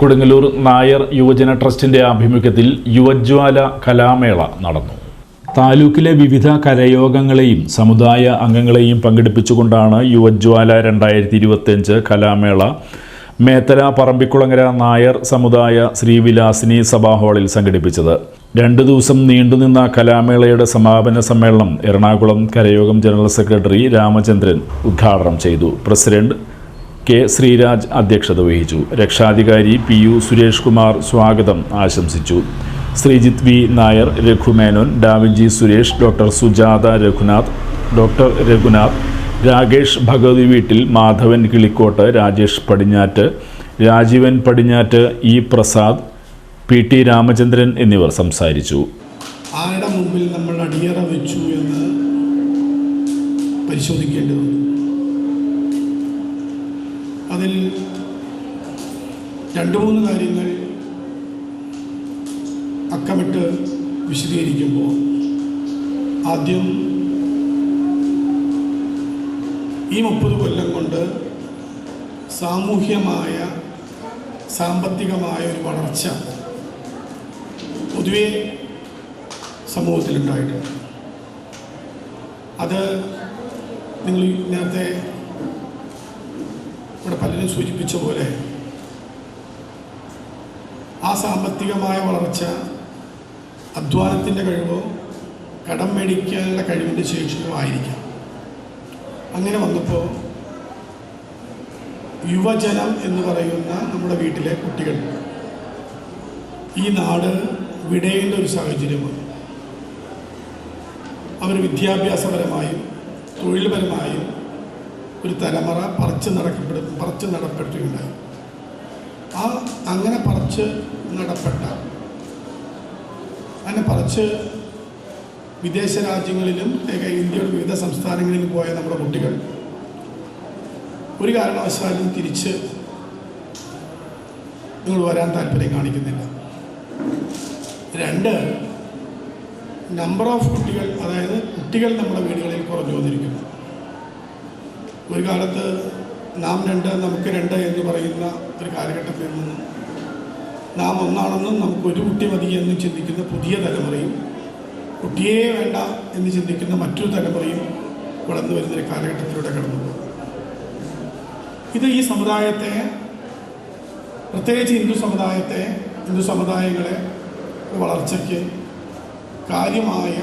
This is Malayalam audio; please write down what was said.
കൊടുങ്ങല്ലൂർ നായർ യുവജന ട്രസ്റ്റിന്റെ ആഭിമുഖ്യത്തിൽ യുവജ്വാല കലാമേള നടന്നു. താലൂക്കിലെ വിവിധ കരയോഗങ്ങളെയും സമുദായ അംഗങ്ങളെയും പങ്കെടുപ്പിച്ചുകൊണ്ടാണ് യുവജ്വാല രണ്ടായിരത്തി ഇരുപത്തിയഞ്ച് കലാമേള. മേത്തല പറമ്പിക്കുളങ്ങര നായർ സമുദായ ശ്രീവിലാസിനി സഭാ ഹാളിൽ സംഘടിപ്പിച്ചത്. രണ്ടു ദിവസം നീണ്ടുനിന്ന കലാമേളയുടെ സമാപന സമ്മേളനം എറണാകുളം കരയോഗം ജനറൽ സെക്രട്ടറി രാമചന്ദ്രൻ ഉദ്ഘാടനം ചെയ്തു. പ്രസിഡന്റ് കെ ശ്രീരാജ് അധ്യക്ഷത വഹിച്ചു. രക്ഷാധികാരി പി യു സുരേഷ് കുമാർ സ്വാഗതം ആശംസിച്ചു. Sreejith V Nair Raghumenon Davinji Suresh doctor Sujatha Raghunath doctor Raghunath Rakesh Bhagavathi വീട്ടിൽ Madhavan Kilikkott Rajesh Padinjatt Rajeevan Padinjatt E Prasad P T Ramachandran എന്നിവർ സംസാരിച്ചു. ആരുടെ മുമ്പിൽ നമ്മൾ അടിയറ വെച്ചു എന്ന് പരിശോധിക്കേണ്ടതുണ്ട് അതിൽ രണ്ട് മൂന്ന് കാര്യങ്ങൾ അക്കമിട്ട് വിശദീകരിക്കുമ്പോൾ ആദ്യം ഈ മുപ്പത് കൊല്ലം കൊണ്ട് സാമൂഹ്യമായ സാമ്പത്തികമായ ഒരു വളർച്ച പൊതുവേ സമൂഹത്തിലുണ്ടായിട്ടുണ്ട്. അത് നിങ്ങൾ നേരത്തെ ഇവിടെ പലരും സൂചിപ്പിച്ച പോലെ ആ സാമ്പത്തികമായ വളർച്ച അധ്വാനത്തിന്റെ കഴിവോ കടം മേടിക്കാനുള്ള കഴിവിന്റെ ശേഷിയോ ആയിരിക്കാം. അങ്ങനെ വന്നപ്പോൾ യുവജനം എന്ന് പറയുന്ന നമ്മുടെ വീട്ടിലെ കുട്ടികൾ ഈ നാട് വിടേണ്ട ഒരു സാഹചര്യമാണ്. അവർ വിദ്യാഭ്യാസപരമായും തൊഴിൽപരമായും ഒരു തലമുറ പറിച്ച് നടക്കപ്പെടും പറിച്ച് നടപ്പെട്ടിട്ടുണ്ടായി ആ അങ്ങനെ പറിച്ച് നടപ്പെട്ട അങ്ങനെ പറിച്ച് വിദേശ രാജ്യങ്ങളിലും ഇന്ത്യയുടെ വിവിധ സംസ്ഥാനങ്ങളിലും പോയ നമ്മുടെ കുട്ടികൾ ഒരു കാരണവശാലും തിരിച്ച് നിങ്ങൾ വരാൻ താല്പര്യം കാണിക്കുന്നില്ല. രണ്ട് നമ്പർ ഓഫ് കുട്ടികൾ അതായത് കുട്ടികൾ നമ്മുടെ വീടുകളിൽ കുറഞ്ഞു വന്നിരിക്കുന്നു. ഒരു കാലത്ത് നാം രണ്ട് നമുക്ക് രണ്ട് എന്ന് പറയുന്ന ഒരു കാലഘട്ടത്തിൽ നിന്നും നാം ഒന്നാണെന്നും നമുക്ക് ഒരു കുട്ടി മതി എന്ന് ചിന്തിക്കുന്ന പുതിയ തലമുറയും കുട്ടിയെ വേണ്ട എന്ന് ചിന്തിക്കുന്ന മറ്റൊരു തലമുറയും വളർന്നു വരുന്നൊരു കാലഘട്ടത്തിലൂടെ കടന്നു ഇത് ഈ സമുദായത്തെ പ്രത്യേകിച്ച് ഹിന്ദു സമുദായത്തെ ഹിന്ദു സമുദായങ്ങളെ വളർച്ചയ്ക്ക് കാര്യമായ